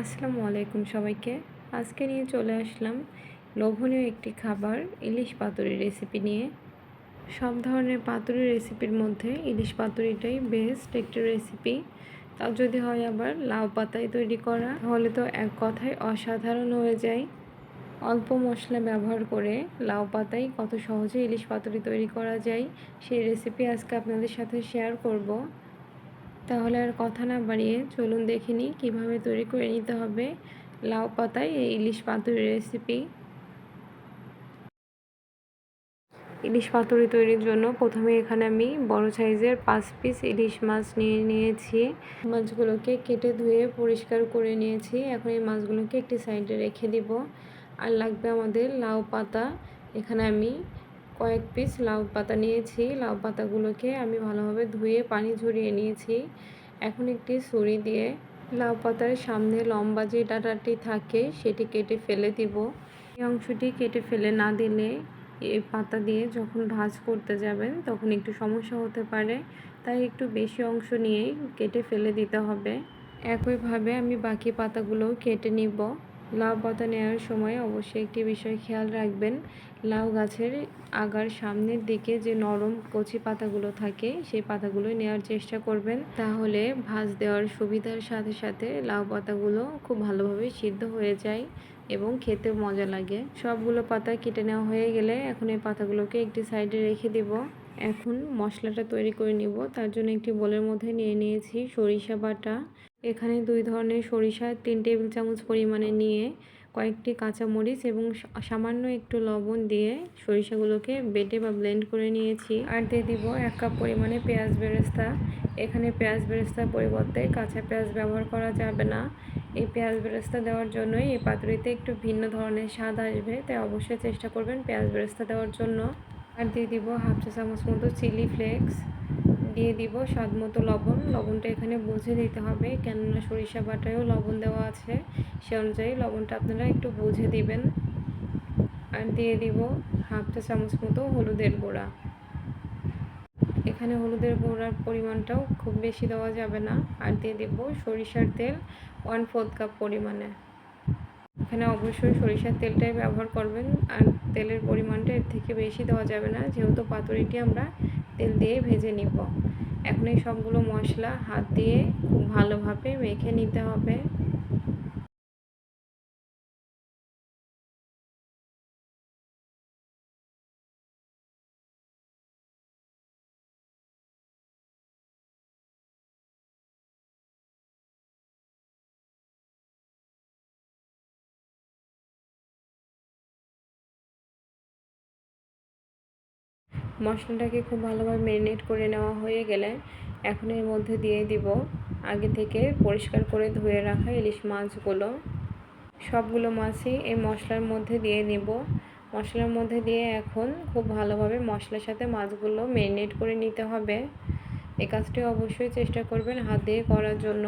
আসসালামু আলাইকুম সবাইকে। আজকে নিয়ে চলে আসলাম লোভনীয় একটি খাবার ইলিশ পাতুরি রেসিপি নিয়ে। সব ধরনের পাতুরি রেসিপির মধ্যে ইলিশ পাতুরিটাই বেস্ট একটি রেসিপি তাও যদি হয় আবার লাউ পাতায় তৈরি করা, তাহলে তো এক কথায় অসাধারণ হয়ে যায়। অল্প মশলা ব্যবহার করে লাউ পাতায় কত সহজে ইলিশ পাতুরি তৈরি করা যায়, সেই রেসিপি আজকে আপনাদের সাথে শেয়ার করব। তাহলে আর কথা না বাড়িয়ে চলুন দেখে নিই কীভাবে তৈরি করে নিতে হবে লাউ পাতায় এই ইলিশ পাতুরি রেসিপি ইলিশ পাতুরি তৈরির জন্য প্রথমে এখানে আমি বড় সাইজের পাঁচ পিস ইলিশ মাছ নিয়ে নিয়েছি। মাছগুলোকে কেটে ধুয়ে পরিষ্কার করে নিয়েছি। এখন এই মাছগুলোকে একটি সাইডে রেখে দিব। আর লাগবে আমাদের লাউ পাতা। এখানে আমি কয়েক পিস লাউ পাতা নিয়েছি। লাউ পাতাগুলোকে আমি ভালোভাবে ধুয়ে পানি ঝরিয়ে নিয়েছি। এখন একটি ছুরি দিয়ে লাউ পাতার সামনে লম্বা যে ডাটাটি থাকে সেটি কেটে ফেলে দিব। এই অংশটি কেটে ফেলে না দিলে এই পাতা দিয়ে যখন ভাজ করতে যাবেন তখন একটু সমস্যা হতে পারে। তাই একটু বেশি অংশ নিয়েই কেটে ফেলে দিতে হবে। একইভাবে আমি বাকি পাতাগুলোও কেটে নিব। লাউ পাতা নেওয়ার সময় অবশ্যই একটি বিষয় খেয়াল রাখবেন। লাউ গাছের আগার সামনের দিকে যে নরম কচি পাতাগুলো থাকে, সেই পাতাগুলো নেওয়ার চেষ্টা করবেন। তাহলে ভাজ দেওয়ার সুবিধার সাথে সাথে লাউ পাতাগুলো খুব ভালোভাবে সিদ্ধ হয়ে যায় এবং খেতে মজা লাগে। সবগুলো পাতা কেটে নেওয়া হয়ে গেলে এখন এই পাতাগুলোকে একটি সাইডে রেখে দিব। এখন মশলাটা তৈরি করে নিব। তার জন্য একটি বোলের মধ্যে নিয়ে নিয়েছি সরিষা বাটা। এখানে দুই ধরনের সরিষা, তিন টেবিল চামচ পরিমাণে নিয়ে কয়েকটি কাঁচামরিচ এবং সামান্য একটু লবণ দিয়ে সরিষাগুলোকে বেটে বা ব্লেন্ড করে নিয়েছি। আর দিয়ে দিব এক কাপ পরিমাণে পেঁয়াজ বেরেস্তা। এখানে পেঁয়াজ বেরেস্তার পরিবর্তে কাঁচা পেঁয়াজ ব্যবহার করা যাবে না। এই পেঁয়াজ বেরেস্তা দেওয়ার জন্যই এই পাতুরিতে একটু ভিন্ন ধরনের স্বাদ আসবে, তাই অবশ্যই চেষ্টা করবেন পেঁয়াজ বেরেস্তা দেওয়ার জন্য। আর দিয়ে দিব হাফ চা চামচ মতো চিলি ফ্লেক্স। দিয়ে দিব স্বাদ মতো লবণ। লবণটা এখানে বুঝে দিতে হবে, কেননা সরিষা বাটায়ও লবণ দেওয়া আছে। সে অনুযায়ী লবণটা আপনারা একটু বুঝে দিবেন। আর দিয়ে দিব হাফ চা চামচ মতো হলুদের গুঁড়া। এখানে হলুদের গুঁড়ার পরিমাণটাও খুব বেশি দেওয়া যাবে না। আর দিয়ে দেব সরিষার তেল ওয়ান ফোর্থ কাপ পরিমাণে। এখানে অবশ্যই সরিষার তেলটাই ব্যবহার করবেন, আর তেলের পরিমাণটা এর থেকে বেশি দেওয়া যাবে না। যেহেতু পাতুরিটি আমরা তেল দিয়ে ভেজে নিব। এখন এই সবগুলো মশলা হাত দিয়ে খুব ভালোভাবে মেখে নিতে হবে। মশলাটাকে খুব ভালোভাবে ম্যারিনেট করে নেওয়া হয়ে গেলে এখন এর মধ্যে দিয়ে দিব আগে থেকে পরিষ্কার করে ধুয়ে রাখা ইলিশ মাছগুলো। সবগুলো মাছই এই মশলার মধ্যে দিয়ে নিব মশলার মধ্যে দিয়ে এখন খুব ভালোভাবে মশলার সাথে মাছগুলো ম্যারিনেট করে নিতে হবে। এই কাজটি অবশ্যই চেষ্টা করবেন হাত দিয়ে করার জন্য।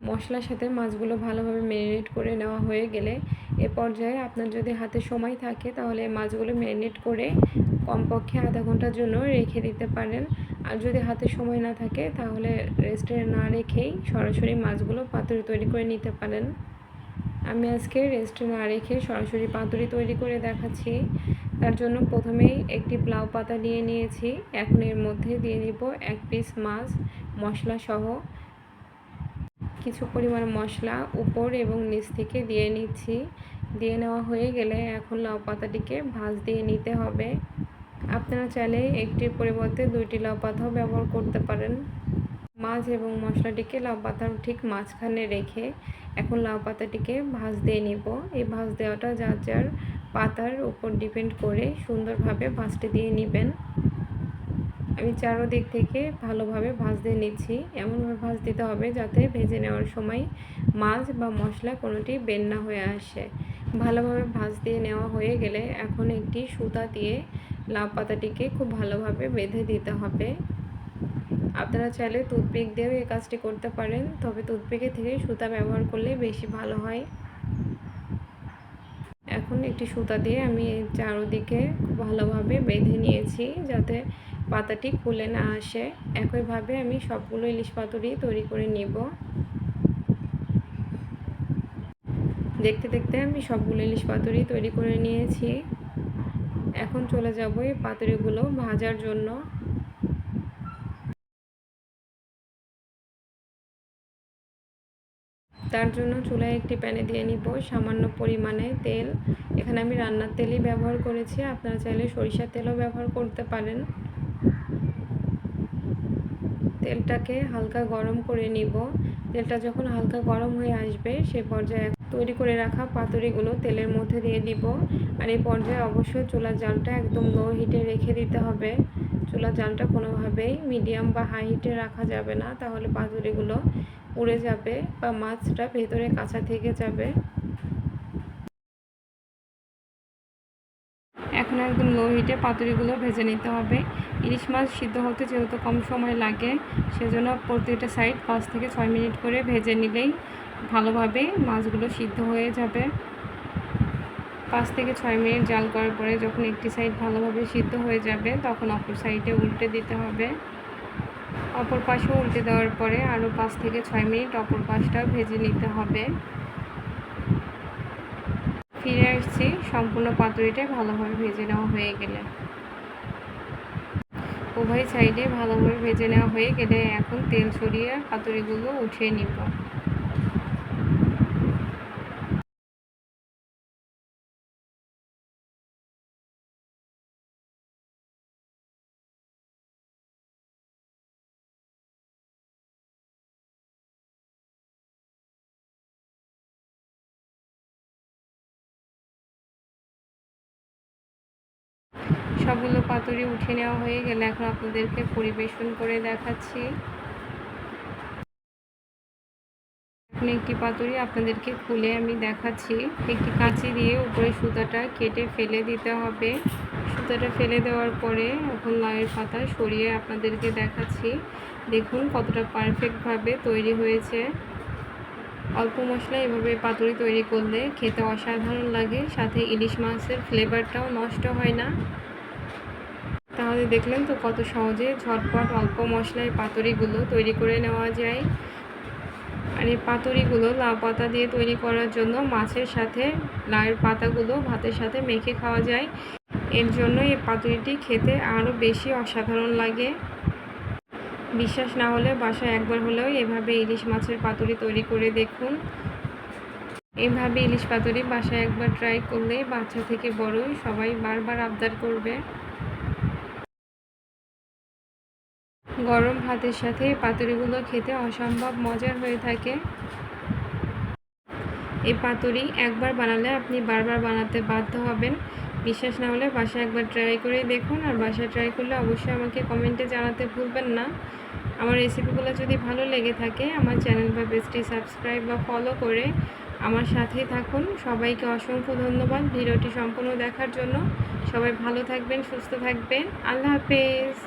মশলার সাথে মাছগুলো ভালোভাবে ম্যারিনেট করে নেওয়া হয়ে গেলে এ পর্যায়ে আপনার যদি হাতে সময় থাকে তাহলে মাছগুলো ম্যারিনেট করে কমপক্ষে আধা ঘণ্টার জন্য রেখে দিতে পারেন। আর যদি হাতে সময় না থাকে তাহলে রেস্টে না রেখেই সরাসরি মাছগুলো পাতুরি তৈরি করে নিতে পারেন। আমি আজকে রেস্টে না রেখে সরাসরি পাতুরি তৈরি করে দেখাচ্ছি। তার জন্য প্রথমেই একটি প্লাউ পাতা নিয়ে নিয়েছি। এখন এর মধ্যে দিয়ে দিব এক পিস মাছ মশলা সহ কিছু পরিমাণ মশলা উপর এবং নিচ থেকে দিয়ে নিচ্ছি। দিয়ে নেওয়া হয়ে গেলে এখন লাউ পাতাটিকে ভাজ দিয়ে নিতে হবে। আপনারা চাইলে একটির পরিবর্তে দুইটি লাউ পাতাও ব্যবহার করতে পারেন। মাছ এবং মশলাটিকে লাউ পাতার ঠিক মাঝখানে রেখে এখন লাউ পাতাটিকে ভাজ দিয়ে নিব। এই ভাজ দেওয়াটা যার যার পাতার উপর ডিপেন্ড করে সুন্দরভাবে ভাজটি দিয়ে নেবেন। আমি চারোদিক থেকে ভালোভাবে ভাজ দিয়ে নিচ্ছি। এমনভাবে ভাজ দিতে হবে যাতে ভেজে নেওয়ার সময় মাছ বা মশলা কোনোটি বেন্না হয়ে আসে। ভালোভাবে ভাজ দিয়ে নেওয়া হয়ে গেলে এখন একটি সুতা দিয়ে লাউ পাতাটিকে খুব ভালোভাবে বেঁধে দিতে হবে। আপনারা চাইলে টুথপিক দিয়েও এই কাজটি করতে পারেন, তবে টুথপিকের থেকে সুতা ব্যবহার করলে বেশি ভালো হয়। এখন একটি সুতা দিয়ে আমি চারোদিকে খুব ভালোভাবে বেঁধে নিয়েছি যাতে পাতাটি খুলে না আসে, একইভাবে আমি সবগুলো ইলিশ পাতুরি তৈরি করে নিব। দেখতে দেখতে আমি সবগুলো ইলিশ পাতুরি তৈরি করে নিয়েছি। এখন চলে যাব এই পাতুরিগুলো ভাজার জন্য। তার জন্য চুলায় একটি প্যানে দিয়ে নিব সামান্য পরিমাণে তেল। এখানে আমি রান্নার তেলই ব্যবহার করেছি, আপনারা চাইলে সরিষার তেলও ব্যবহার করতে পারেন। তেলটাকে হালকা গরম করে নিব। তেলটা যখন হালকা গরম হয়ে আসবে, সে পর্যায়ে তৈরি করে রাখা পাতুরিগুলো তেলের মধ্যে দিয়ে দিব। আর এই পর্যায়ে অবশ্যই চুলার জালটা একদম লো হিটে রেখে দিতে হবে। চুলার জালটা কোনোভাবেই মিডিয়াম বা হাই হিটে রাখা যাবে না, তাহলে পাতুরিগুলো উড়ে যাবে বা মাছটা ভেতরে কাঁচা থেকে যাবে। এখন একদম লো হিটে পাতুরিগুলো ভেজে নিতে হবে। ইলিশ মাছ সিদ্ধ হতে যেহেতু কম সময় লাগে, সেজন্য প্রতিটা সাইড পাঁচ থেকে ছয় মিনিট করে ভেজে নিলেই ভালোভাবে মাছগুলো সিদ্ধ হয়ে যাবে। পাঁচ থেকে ছয় মিনিট জাল করার পরে যখন একটি সাইড ভালোভাবে সিদ্ধ হয়ে যাবে, তখন অপর সাইডে উল্টে দিতে হবে। অপর পাশে উল্টে দেওয়ার পরে আরও পাঁচ থেকে ছয় মিনিট অপর পাশটাও ভেজে নিতে হবে। ফিরে আসছি। সম্পূর্ণ পাতুরিটা ভালোভাবে ভেজে নেওয়া হয়ে গেলে। উভয় সাইডে ভালোভাবে ভেজে নেওয়া হয়ে গেলে এখন তেল ছড়িয়ে পাতুরিগুলো উঠিয়ে নিব। সবগুলো পাতুরি উঠে নেওয়া হয়ে গেলে এখন আপনাদেরকে পরিবেশন করে দেখাচ্ছি। এখন একটি পাতুরি আপনাদেরকে খুলে আমি দেখাচ্ছি। একটি কাঁচি দিয়ে উপরে সুতাটা কেটে ফেলে দিতে হবে। সুতাটা ফেলে দেওয়ার পরে এখন লাউয়ের পাতা সরিয়ে আপনাদেরকে দেখাচ্ছি। দেখুন কতটা পারফেক্টভাবে তৈরি হয়েছে। অল্প মশলা এভাবে পাতুরি তৈরি করলে খেতে অসাধারণ লাগে, সাথে ইলিশ মাছের ফ্লেভারটাও নষ্ট হয় না। তাহলে দেখলেন তো কত সহজে ঝটপট অল্প মশলায় পাতুরিগুলো তৈরি করে নেওয়া যায়। আর এই পাতুরিগুলো লাউ পাতা দিয়ে তৈরি করার জন্য মাছের সাথে লাউয়ের পাতাগুলো ভাতের সাথে মেখে খাওয়া যায়। এর জন্য এই পাতুরিটি খেতে আরও বেশি অসাধারণ লাগে। বিশ্বাস না হলে বাসায় একবার হলেও এভাবে ইলিশ মাছের পাতুরি তৈরি করে দেখুন। এভাবে ইলিশ পাতুরি বাসায় একবার ট্রাই করলে বাচ্চা থেকে বড়ই সবাই বারবার আবদার করবে। গরম ভাতের সাথে পাতুরিগুলো খেতে অসম্ভব মজার হয়ে থাকে। এই পাতুরি একবার বানালে আপনি বারবার বানাতে বাধ্য হবেন। বিশ্বাস না হলে বাসায় একবার ট্রাই করে দেখুন আর বাসায় ট্রাই করলে অবশ্যই আমাকে কমেন্টে জানাতে ভুলবেন না। আমার রেসিপিগুলো যদি ভালো লেগে থাকে, আমার চ্যানেল বা পেজটি সাবস্ক্রাইব বা ফলো করে আমার সাথেই থাকুন। সবাইকে অসংখ্য ধন্যবাদ ভিডিওটি সম্পূর্ণ দেখার জন্য। সবাই ভালো থাকবেন, সুস্থ থাকবেন। আল্লাহ হাফেজ।